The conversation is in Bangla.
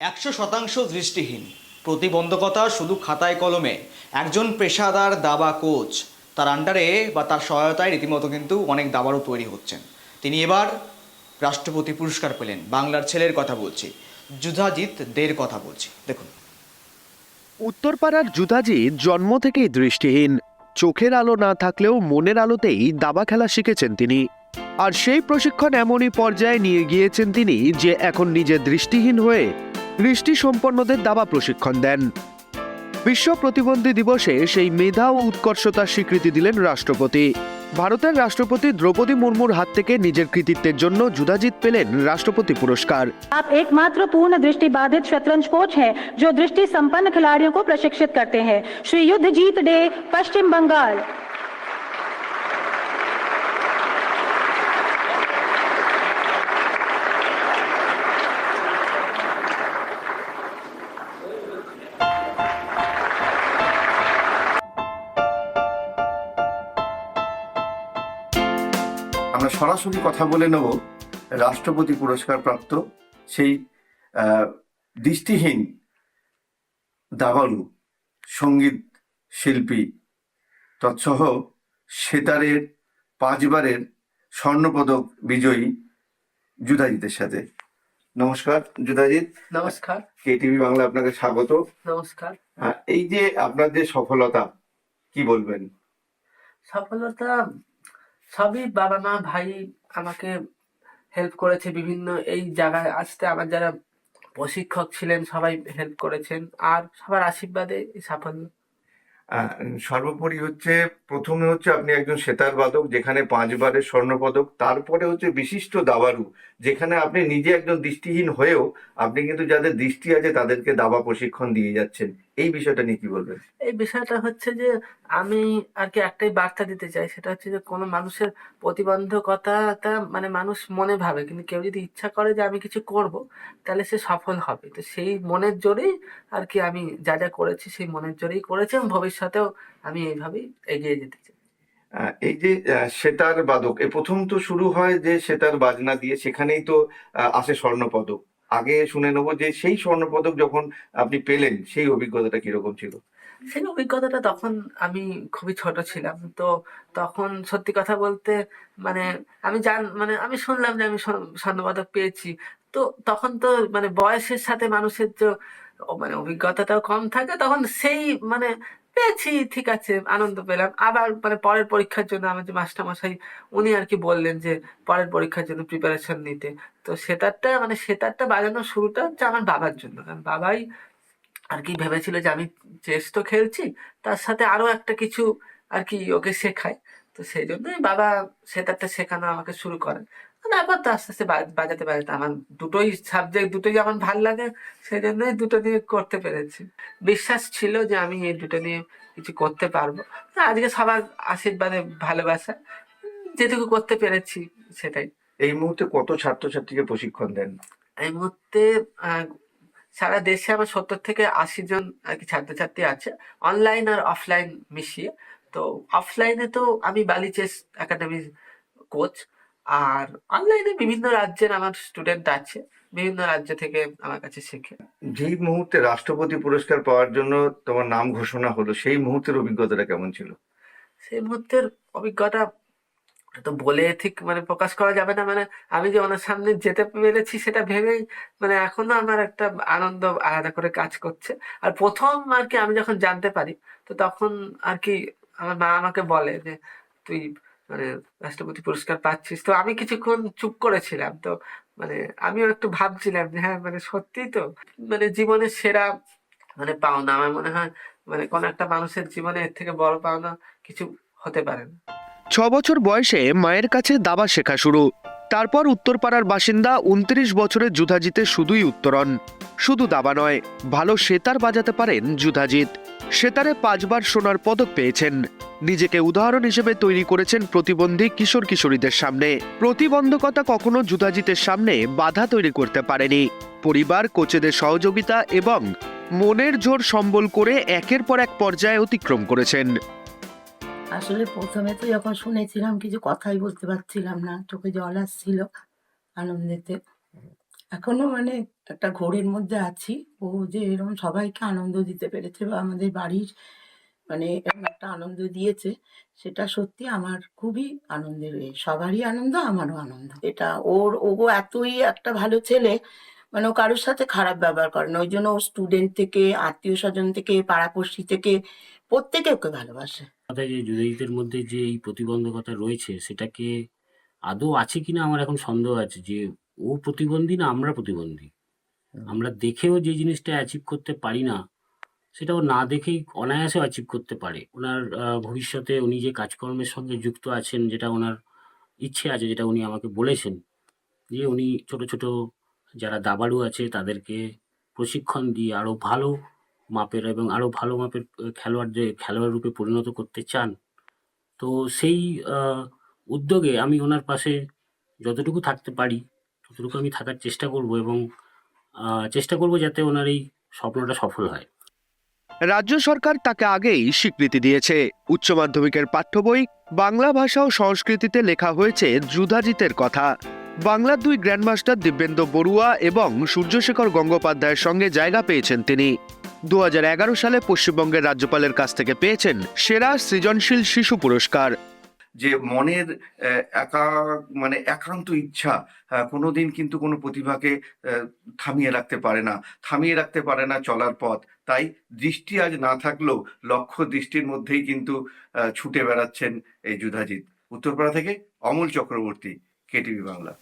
একশো শতাংশ দৃষ্টিহীন। প্রতিবন্ধকতা শুধু খাতায় কলমে। একজন পেশাদার দাবা কোচ। তার আন্ডারে বা তার সহায়তায় রীতিমতো কিন্তু অনেক দাবারও তৈরি হচ্ছেন। তিনি এবার রাষ্ট্রপতি পুরস্কার পেলেন। বাংলার ছেলের কথা বলছি। যুধাজিৎ দের কথা বলছি। দেখুন। উত্তরপাড়ার যুধাজিৎ জন্ম থেকেই দৃষ্টিহীন। চোখের আলো না থাকলেও মনের আলোতেই দাবা খেলা শিখেছেন তিনি। আর সেই প্রশিক্ষণ এমনই পর্যায়ে নিয়ে গিয়েছেন তিনি যে এখন নিজে দৃষ্টিহীন হয়ে দৃষ্টি সম্পন্নদের দাবা প্রশিক্ষণ দেন বিশ্ব প্রতিবন্ধী দিবসে সেই মেধা ও উৎকর্ষতার স্বীকৃতি দিলেন রাষ্ট্রপতি ভারতের রাষ্ট্রপতি দ্রৌপদী মুর্মুর হাত থেকে নিজের কৃতিত্বের জন্য যুধাজিৎ পেলেন রাষ্ট্রপতি পুরস্কার आप एकमात्र पूर्ण दृष्टि बाधित शतरंज कोच हैं जो दृष्टि संपन्न खिलाड़ियों को प्रशिक्षित करते हैं श्री युद्ध जीत डे पश्चिम बंगाल সরাসরি কথা বলে নেব রাষ্ট্রপতি পুরস্কার প্রাপ্ত সেই দৃষ্টিহীন দাবালু সংগীত শিল্পী তৎসহ সেতারের পাঁচবারের স্বর্ণপদক বিজয়ী যুধাজিতের সাথে। নমস্কার যুধাজিৎ নমস্কার। কে টিভি বাংলা আপনাকে স্বাগত। নমস্কার। এই যে আপনার যে সফলতা কি বলবেন? সফলতা সবই বাবা মা, ভাই আমাকে হেল্প করেছে বিভিন্ন এই জায়গায়। আসতে আমার যারা প্রশিক্ষক ছিলেন, সবাই হেল্প করেছেন। আর সবার আশীর্বাদে সাফল্য। সর্বোপরি হচ্ছে, প্রথমে হচ্ছে আপনি একজন সেতার বাদক, যেখানে পাঁচবারের স্বর্ণপদক, তারপরে হচ্ছে বিশিষ্ট দাবারু। যেখানে আপনি নিজে একজন দৃষ্টিহীন হয়েও আপনি কিন্তু যাদের দৃষ্টি আছে তাদেরকে দাবা প্রশিক্ষণ দিয়ে যাচ্ছেন। এই বিষয়টা নিয়ে কি বলবেন? এই বিষয়টা হচ্ছে যে আমি আর কি একটাই বার্তা দিতে চাই, সেটা হচ্ছে যে কোনো মানুষের প্রতিবন্ধকতাটা মানে মানুষ মনে ভাবে, কিন্তু কেউ যদি ইচ্ছা করে যে আমি কিছু করব, তাহলে সে সফল হবে। তো সেই মনের জোরেই আর কি আমি যা যা করেছি, সেই মনের জোরেই করেছি এবং ভবিষ্যতেও আমি এইভাবেই এগিয়ে যেতে চাই। এই যে সেতার বাদক, এ প্রথম তো শুরু হয় যে সেতার বাজনা দিয়ে, সেখানেই তো আসে স্বর্ণপদক। আগে শুনে নেব যে সেই স্বর্ণপদক যখন আপনি পেলেন, সেই অভিজ্ঞতাটা কীরকম ছিল? সেই অভিজ্ঞতাটা তখন আমি খুবই ছোট ছিলাম, তো তখন সত্যি কথা বলতে মানে আমি জান মানে আমি শুনলাম যে আমি স্বর্ণ- স্বর্ণপদক পেয়েছি। তো তখন তো মানে বয়সের সাথে মানুষের যে মানে অভিজ্ঞতাটাও কম থাকে, তখন সেই মানে পেয়েছি, ঠিক আছে, আনন্দ পেলাম। আবার মানে পরের পরীক্ষার জন্য আমার যে মাস্টারমশাই, উনি আর কি বললেন যে পরের পরীক্ষার জন্য প্রিপারেশন নিতে। তো সেতারটা মানে সেতারটা বাজানোর শুরুটা হচ্ছে আমার বাবার জন্য। কারণ বাবাই আর কি ভেবেছিল যে আমি চেস তো খেলছি, তার সাথে আরও একটা কিছু আর কি ওকে শেখায়। তো সেই জন্যই বাবা সেটাতে শেখানো আমাকে শুরু করেন। তারপর তো আস্তে আস্তে বাজাতে বাজাতে আমার দুটোই সাবজেক্ট দুটোই আমার ভালো লাগে সেই জন্যই দুটো নিয়ে করতে পেরেছি। বিশ্বাস ছিল যে আমি এই দুটো নিয়ে কিছু করতে পারব। আজকে সবার আশীর্বাদে ভালোবাসা যেটুকু করতে পেরেছি সেটাই। এই মুহূর্তে কত ছাত্রছাত্রীকে প্রশিক্ষণ দেন? এই মুহূর্তে সারা দেশে আমার সত্তর থেকে আশি জন আর কি ছাত্রছাত্রী আছে অনলাইন আর অফলাইন মিশিয়ে। তো অফলাইনে তো আমি বালি চেস একাডেমির কোচ আর অনলাইনে বিভিন্ন রাজ্যের আমার স্টুডেন্ট আছে বিভিন্ন রাজ্য থেকে আমার কাছে শেখে। যেই মুহূর্তে রাষ্ট্রপতি পুরস্কার পাওয়ার জন্য তোমার নাম ঘোষণা হলো সেই মুহূর্তের অভিজ্ঞতাটা কেমন ছিল? সেই মুহূর্তের অভিজ্ঞতা তো বলে ঠিক মানে প্রকাশ করা যাবে না মানে আমি যে ওনার সামনে যেতে পেরেছি সেটা ভেবেই মানে এখনও আমার একটা আনন্দ আলাদা করে কাজ করছে। আর প্রথম আর কি আমি যখন জানতে পারি তো তখন আর কি আমার মা আমাকে বলে যে, তুই মানে রাষ্ট্রপতি পুরস্কার পাচ্ছিস। তো আমি কিছুক্ষণ চুপ করেছিলাম। তো মানে আমিও একটু ভাবছিলাম যে হ্যাঁ মানে সত্যি তো মানে জীবনের সেরা মানে পাওনা। আমার মনে হয় মানে কোন একটা মানুষের জীবনে এর থেকে বড় পাওনা কিছু হতে পারে না। ছ বছর বয়সে মায়ের কাছে দাবা শেখা শুরু। তারপর উত্তরপাড়ার বাসিন্দা উনত্রিশ বছরের যুধাজিতে শুধুই উত্তরণ। শুধু দাবা নয়, ভালো সেতার বাজাতে পারেন যুধাজিৎ। সেতারে পাঁচবার সোনার পদক পেয়েছেন। নিজেকে উদাহরণ হিসেবে তৈরি করেছেন প্রতিবন্ধী কিশোর কিশোরীদের সামনে। প্রতিবন্ধকতা কখনো যুধাজিতের সামনে বাধা তৈরি করতে পারেনি। পরিবার, কোচেদের সহযোগিতা এবং মনের জোর সম্বল করে একের পর এক পর্যায়ে অতিক্রম করেছেন। আসলে প্রথমে তো যখন শুনেছিলাম কিছু কথাই বলতে পারছিলাম না চোখে জল আসছিল আনন্দেতে। এখনও মানে একটা ঘোরের মধ্যে আছি। ও যে এরকম সবাইকে আনন্দ দিতে পেরেছে বা আমাদের বাড়ির মানে এরকম একটা আনন্দ দিয়েছে, সেটা সত্যি আমার খুবই আনন্দের। সবারই আনন্দ, আমারও আনন্দ। এটা ওর ও এতই একটা ভালো ছেলে মানে ও কারোর সাথে খারাপ ব্যবহার করে না। ওই জন্য ও স্টুডেন্ট থেকে আত্মীয় স্বজন থেকে, পাড়াপড়শি থেকে, প্রত্যেকে ওকে ভালোবাসে। যে যুদায়িতের মধ্যে যে এই প্রতিবন্ধকতা রয়েছে, সেটাকে আদৌ আছে কিনা? আমার এখন সন্দেহ আছে যে ও প্রতিবন্ধী না আমরা প্রতিবন্ধী? আমরা দেখেও যে জিনিসটা অ্যাচিভ করতে পারি না, সেটাও না দেখেই অনায়াসে অ্যাচিভ করতে পারে। ওনার ভবিষ্যতে উনি যে কাজকর্মের সঙ্গে যুক্ত আছেন, যেটা ওনার ইচ্ছে আছে, যেটা উনি আমাকে বলেছেন, যে উনি ছোট ছোট যারা দাবাড়ু আছে, তাদেরকে প্রশিক্ষণ দিয়ে আরও ভালো মাপের এবং আরও ভালো মাপের খেলোয়াড়দের খেলোয়াড় রূপে পরিণত করতে চান, তো সেই উদ্যোগে আমি ওনার পাশে যতটুকু থাকতে পারি, ততটুকু আমি থাকার চেষ্টা করব এবং চেষ্টা করব যাতে ওনার এই স্বপ্নটা সফল হয়। রাজ্য সরকার তাকে আগেই স্বীকৃতি দিয়েছে। উচ্চ মাধ্যমিকের পাঠ্য বই, বাংলা ভাষা ও সংস্কৃতিতে লেখা হয়েছে যুধাজিতের কথা। বাংলার দুই গ্র্যান্ডমাস্টার দিব্যেন্দু বড়ুয়া এবং সূর্যশেখর গঙ্গোপাধ্যায়ের সঙ্গে জায়গা পেয়েছেন তিনি। দু হাজার এগারো সালে পশ্চিমবঙ্গের রাজ্যপালের কাছ থেকে পেয়েছেন সেরা সৃজনশীল শিশু পুরস্কার। যে মনের একা মানে একান্ত ইচ্ছা কোনো দিন কিন্তু কোনো প্রতিভাকে থামিয়ে রাখতে পারে না। থামিয়ে রাখতে পারে না চলার পথ। তাই দৃষ্টি আজ না থাকলেও লক্ষ্য দৃষ্টির মধ্যেই কিন্তু ছুটে বেড়াচ্ছেন এই যুধাজিৎ উত্তরপাড়া থেকে অমল চক্রবর্তী, কেটিভি বাংলা।